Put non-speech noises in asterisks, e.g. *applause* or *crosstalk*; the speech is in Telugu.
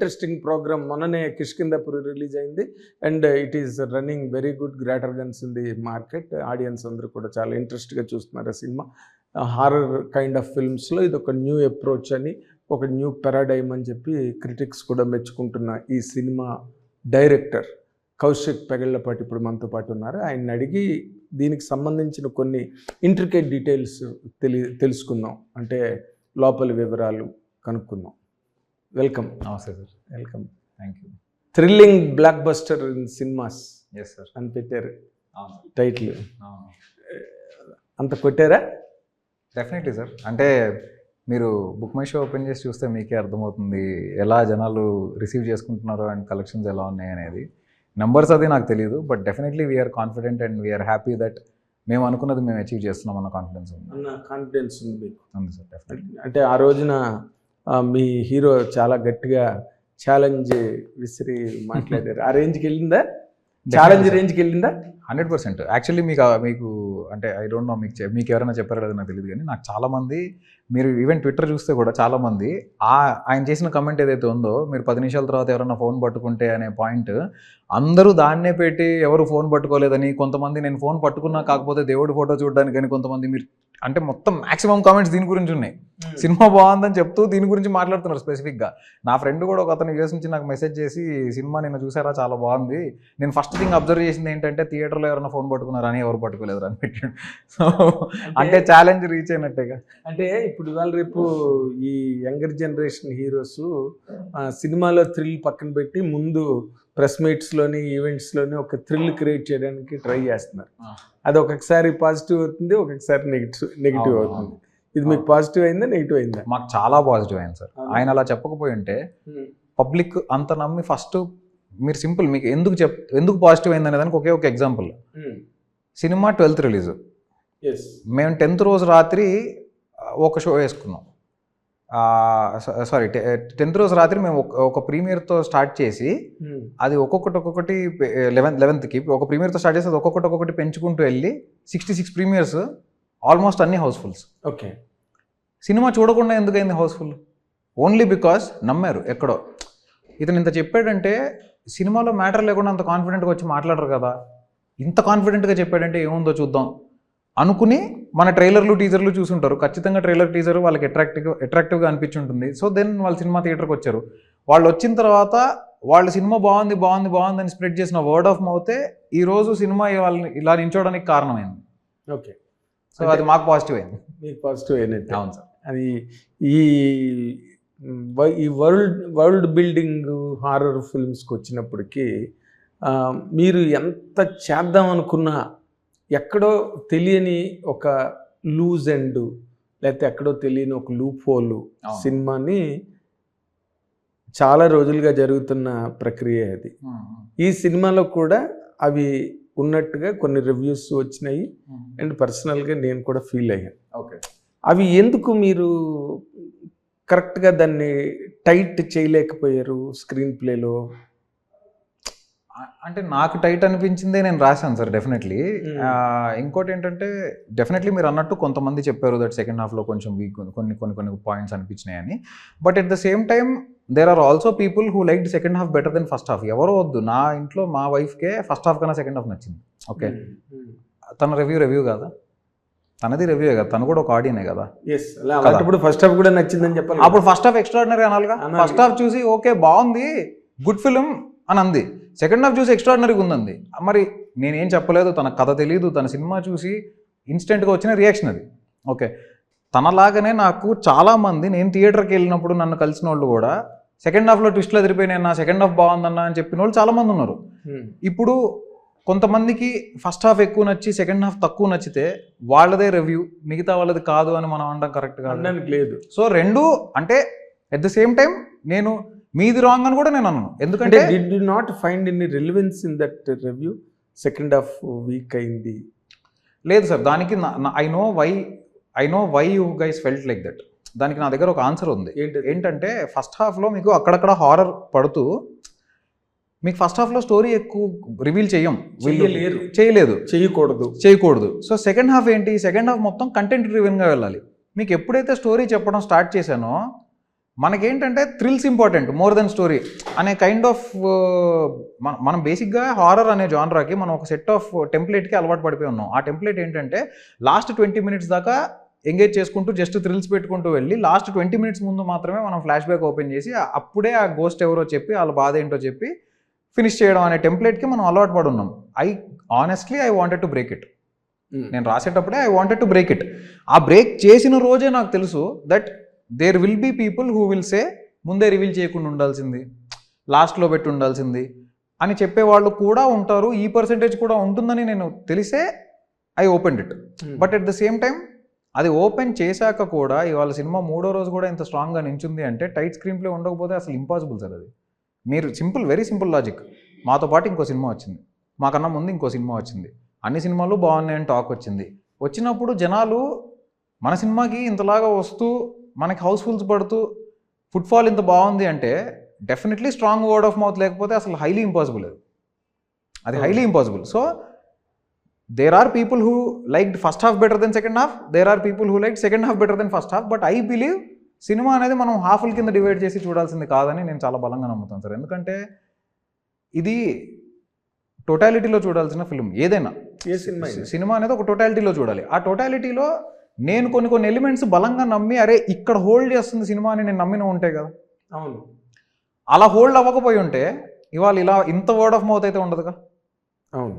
ఇంట్రెస్టింగ్ ప్రోగ్రామ్ మొన్ననే కిష్కిందపురి రిలీజ్ అయింది. And it is running very good. Greater guns in the market. Audience అందరూ కూడా చాలా ఇంట్రెస్ట్గా చూస్తున్నారు ఆ సినిమా. హారర్ కైండ్ ఆఫ్ ఫిల్మ్స్లో ఇది ఒక న్యూ అప్రోచ్ అని ఒక న్యూ పెరాడైమ్ అని చెప్పి క్రిటిక్స్ కూడా మెచ్చుకుంటున్న ఈ సినిమా డైరెక్టర్ కౌశిక్ పెగళ్ళపాటి ఇప్పుడు మనతో పాటు ఉన్నారు. ఆయన అడిగి దీనికి సంబంధించిన కొన్ని ఇంట్రికేట్ డీటెయిల్స్ తెలి తెలుసుకుందాం. అంటే లోపలి వివరాలు కనుక్కుందాం. వెల్కమ్ నమస్తే sir. Welcome thank you thrilling blockbuster in cinemas yes sir అని పెట్టారు. టైటిల్ అవును. అంత కొట్టారా? డెఫినెట్లీ సార్ అంటే మీరు బుక్ మై షో ఓపెన్ చేసి చూస్తే మీకే అర్థమవుతుంది ఎలా జనాలు రిసీవ్ చేసుకుంటున్నారు అండ్ కలెక్షన్స్ ఎలా ఉన్నాయి అనేది. నెంబర్స్ అది నాకు తెలియదు but definitely we're confident and we're happy that మేము అనుకున్నది మేము అచీవ్ చేస్తున్నాం అన్న కాన్ఫిడెన్స్ ఉంది. అన్న కాన్ఫిడెన్స్ ఉంది సార్ డెఫినెట్లీ అంటే ఆ రోజున మీ హీరో చాలా గట్టిగా ఛాలెంజ్ విసిరి మాట్లాడారు. ఆ రేంజ్కి వెళ్ళిందా? *laughs* ఛాలెంజ్ రేంజ్కి వెళ్ళిందా? Hundred percent. యాక్చువల్లీ మీకు మీకు అంటే ఐ డోంట్ నో మీకు మీకు ఎవరైనా చెప్పారో లేదో నాకు తెలియదు కానీ నాకు చాలా మంది మీరు ఈవెన్ ట్విట్టర్ చూస్తే కూడా చాలా మంది ఆ ఆయన చేసిన కమెంట్ ఏదైతే ఉందో మీరు పది నిమిషాల తర్వాత ఎవరైనా ఫోన్ పట్టుకుంటే అనే పాయింట్ అందరూ దాన్నే పెట్టి ఎవరు ఫోన్ పట్టుకోలేదని కొంతమంది నేను ఫోన్ పట్టుకున్నా కాకపోతే దేవుడి ఫోటో చూడడానికి కానీ కొంతమంది మీరు అంటే మొత్తం మాక్సిమం కామెంట్స్ దీని గురించి ఉన్నాయి. సినిమా బాగుందని చెప్తూ దీని గురించి మాట్లాడుతున్నారు స్పెసిఫిక్గా నా ఫ్రెండ్ కూడా ఒక అతను యూఎస్ నుంచి నాకు మెసేజ్ చేసి సినిమా నిన్న చూసారా? చాలా బాగుంది. నేను ఫస్ట్ థింగ్ అబ్జర్వ్ చేసింది ఏంటంటే థియేటర్లో ఎవరైనా ఫోన్ పట్టుకున్నారా? అని ఎవరు పట్టుకోలేదు అని పెట్టాడు. సో అంటే ఛాలెంజ్ రీచ్ అయినట్టేగా అంటే ఇప్పుడు ఇవాళ రేపు ఈ యంగర్ జనరేషన్ హీరోస్ సినిమాలో థ్రిల్ పక్కన పెట్టి ముందు ప్రెస్ మీట్స్లోని ఈవెంట్స్లోని ఒక థ్రిల్ క్రియేట్ చేయడానికి ట్రై చేస్తున్నారు. అది ఒక్కొక్కసారి పాజిటివ్ అవుతుంది ఒక్కొక్కసారి నెగిటివ్ నెగిటివ్ అవుతుంది. ఇది మీకు పాజిటివ్ అయిందా నెగిటివ్ అయిందా? మాకు చాలా పాజిటివ్ అయింది సార్? ఆయన అలా చెప్పకపోయి ఉంటే పబ్లిక్ అంత నమ్మి ఫస్ట్ మీరు సింపుల్ మీకు ఎందుకు చెప్ ఎందుకు పాజిటివ్ అయింది అనే దానికి ఒకే ఒక ఎగ్జాంపుల్ సినిమా ట్వెల్త్ రిలీజ్. మేము టెన్త్ రోజు రాత్రి ఒక షో వేసుకున్నాం. సారీ టెన్త్ రోజు రాత్రి మేము ఒక- ఒక ప్రీమియర్తో స్టార్ట్ చేసి అది ఒక్కొక్కటి ఒక్కొక్కటి లెవెన్త్ లెవెన్త్కి ఒక ప్రీమియర్తో స్టార్ట్ చేసి అది ఒక్కొక్కటి ఒక్కొక్కటి పెంచుకుంటూ వెళ్ళి సిక్స్టీ సిక్స్ ప్రీమియర్స్ ఆల్మోస్ట్ అన్ని హౌస్ఫుల్స్. ఓకే. సినిమా చూడకుండా ఎందుకైంది హౌస్ఫుల్? ఓన్లీ బికాస్ నమ్మారు ఎక్కడో. ఇతను ఇంత చెప్పాడంటే సినిమాలో మ్యాటర్ లేకుండా అంత కాన్ఫిడెంట్గా వచ్చి మాట్లాడరు కదా. ఇంత కాన్ఫిడెంట్గా చెప్పాడంటే ఏముందో చూద్దాం. అనుకుని మన ట్రైలర్లు టీజర్లు చూసుంటారు. ఖచ్చితంగా ట్రైలర్ టీజర్ వాళ్ళకి అట్రాక్టివ్ అట్రాక్టివ్గా అనిపించి ఉంటుంది సో దెన్ వాళ్ళు సినిమా థియేటర్కి వచ్చారు. వాళ్ళు వచ్చిన తర్వాత వాళ్ళ సినిమా బాగుంది బాగుంది బాగుంది అని స్ప్రెడ్ చేసిన వర్డ్ ఆఫ్ మౌతే ఈ రోజు సినిమా వాళ్ళని ఇలా నించోడానికి కారణమైంది. ఓకే. సో అది మాకు పాజిటివ్ అయింది. మీకు పాజిటివ్ అయినట్టు. అవును సార్. అది ఈ ఈ వరల్డ్ వరల్డ్ బిల్డింగ్ హారర్ ఫిల్మ్స్కి వచ్చినప్పటికీ మీరు ఎంత చేద్దాం అనుకున్నా ఎక్కడో తెలియని ఒక లూజ్ ఎండ్ లేకపోతే ఎక్కడో తెలియని ఒక లూప్ హోల్. సినిమాని చాలా రోజులుగా జరుగుతున్న ప్రక్రియ అది. ఈ సినిమాలో కూడా అవి ఉన్నట్టుగా కొన్ని రివ్యూస్ వచ్చినాయి. అండ్ పర్సనల్గా నేను కూడా ఫీల్ అయ్యాను. ఓకే. అవి ఎందుకు మీరు కరెక్ట్గా దాన్ని టైట్ చేయలేకపోయారు స్క్రీన్ ప్లేలో? అంటే నాకు టైట్ అనిపించిందే నేను రాశాను సార్ డెఫినెట్లీ. ఇంకోటి ఏంటంటే డెఫినెట్లీ మీరు అన్నట్టు కొంతమంది చెప్పారు దట్ సెకండ్ హాఫ్లో కొంచెం వీక్ కొన్ని కొన్ని కొన్ని పాయింట్స్ అనిపించినాయి అని but at the same time there are also people who like second half better than first half ఎవరో వద్దు. నా ఇంట్లో మా వైఫ్కే ఫస్ట్ హాఫ్ కన్నా సెకండ్ హాఫ్ నచ్చింది. ఓకే తన రివ్యూ రివ్యూ కదా? తనది రివ్యూ కదా. తను కూడా ఒక ఆడియనే కదా. అలాంటప్పుడు ఫస్ట్ హాఫ్ కూడా నచ్చిందని చెప్పాలి అప్పుడు ఫస్ట్ హాఫ్ ఎక్స్ట్రాడినరీ అనాలిగా? అనాలి. ఫస్ట్ హాఫ్ చూసి ఓకే బాగుంది గుడ్ ఫిలిం అని అంది. సెకండ్ హాఫ్ చూసి ఎక్స్ట్రాడినరీగా ఉందంది. మరి నేనేం చెప్పలేదు తన కథ తెలియదు తన సినిమా చూసి ఇన్స్టెంట్గా వచ్చిన రియాక్షన్ అది. ఓకే తనలాగానే నాకు చాలామంది నేను థియేటర్కి వెళ్ళినప్పుడు నన్ను కలిసిన వాళ్ళు కూడా సెకండ్ హాఫ్లో ట్విస్ట్లు ఎదిరిపోయినాయి నా సెకండ్ హాఫ్ బాగుందన్న అని చెప్పిన వాళ్ళు చాలామంది ఉన్నారు. Hmm. ఇప్పుడు కొంతమందికి ఫస్ట్ హాఫ్ ఎక్కువ నచ్చి సెకండ్ హాఫ్ తక్కువ నచ్చితే వాళ్ళదే రివ్యూ మిగతా వాళ్ళది కాదు అని మనం అనడం కరెక్ట్ కాదు. లేదు. సో రెండు అంటే ఎట్ ద సేమ్ టైం నేను మీది రాంగ్ అని కూడా నేను అన్నాను ఎందుకంటే did you not find any relevance in that review second half weak అయింది. లేదు సార్ దానికి I know why I know why you guys felt like that దానికి నా దగ్గర ఒక ఆన్సర్ ఉంది. ఏంటి ఏంటంటే ఫస్ట్ హాఫ్లో మీకు అక్కడక్కడ హారర్ పడుతూ మీకు ఫస్ట్ హాఫ్లో స్టోరీ ఎక్కువ రివీల్ చెయ్యం వీళ్ళు చెయ్యలేరు. చేయలేదు. చేయకూడదు. చేయకూడదు. సో సెకండ్ హాఫ్ ఏంటి? సెకండ్ హాఫ్ మొత్తం కంటెంట్ డ్రివెన్గా వెళ్ళాలి. మీకు ఎప్పుడైతే స్టోరీ చెప్పడం స్టార్ట్ చేశానో మనకేంటంటే thrills important more than story అనే కైండ్ ఆఫ్ మనం బేసిక్గా హారర్ అనే జానరాకి మనం ఒక సెట్ ఆఫ్ టెంప్లెట్కి అలవాటు పడిపోయి ఉన్నాం. ఆ టెంప్లెట్ ఏంటంటే లాస్ట్ ట్వంటీ మినిట్స్ దాకా ఎంగేజ్ చేసుకుంటూ జస్ట్ థ్రిల్స్ పెట్టుకుంటూ వెళ్ళి లాస్ట్ ట్వంటీ మినిట్స్ ముందు మాత్రమే మనం ఫ్లాష్ బ్యాక్ ఓపెన్ చేసి అప్పుడే ఆ గోస్ట్ ఎవరో చెప్పి వాళ్ళ బాధ ఏంటో చెప్పి ఫినిష్ చేయడం అనే టెంప్లెట్కి మనం అలవాటు పడి ఉన్నాం. I honestly I wanted to break it నేను రాసేటప్పుడే I wanted to break it ఆ బ్రేక్ చేసిన రోజే నాకు తెలుసు that there will be people who will say ముందే రివీల్ చేయకుండా ఉండాల్సింది లాస్ట్లో పెట్టి ఉండాల్సింది అని చెప్పేవాళ్ళు కూడా ఉంటారు ఈ పర్సంటేజ్ కూడా ఉంటుందని నేను తెలిసే I open it but at the same time అది ఓపెన్ చేశాక కూడా ఇవాళ సినిమా మూడో రోజు కూడా ఇంత స్ట్రాంగ్గా నించుంది అంటే టైట్ స్క్రీన్ ప్లే ఉండకపోతే అసలు ఇంపాసిబుల్ సార్ అది. మీరు సింపుల్ వెరీ సింపుల్ లాజిక్. మాతో పాటు ఇంకో సినిమా వచ్చింది. మాకన్నా ముందు ఇంకో సినిమా వచ్చింది. అన్ని సినిమాలు బాగున్నాయని టాక్ వచ్చింది. వచ్చినప్పుడు జనాలు మన సినిమాకి ఇంతలాగా వస్తూ మనకి హౌస్ఫుల్స్ పడుతూ ఫుట్ఫాల్ ఇంత బాగుంది అంటే definitely strong word of mouth లేకపోతే అసలు హైలీ ఇంపాసిబుల్ అది. అది highly impossible. So there are people who like first half better than second half there are people who like second half better than first half but I believe cinema అనేది మనం హాఫ్ల కింద డివైడ్ చేసి చూడాల్సింది కాదని నేను చాలా బలంగా నమ్ముతాను సార్. ఎందుకంటే ఇది టోటాలిటీలో చూడాల్సిన ఫిల్మ్ ఏదైనా ఏ సినిమా? సినిమా అనేది ఒక టోటాలిటీలో చూడాలి. ఆ టోటాలిటీలో నేను కొన్ని కొన్ని ఎలిమెంట్స్ బలంగా నమ్మి అరే ఇక్కడ హోల్డ్ చేస్తుంది సినిమా అని నేను నమ్మిన ఉంటాయి కదా. అవును. అలా హోల్డ్ అవ్వకపోయి ఉంటే ఇవాళ ఇలా ఇంత వర్డ్ ఆఫ్ మౌత్ అయితే ఉండదుగా? అవును.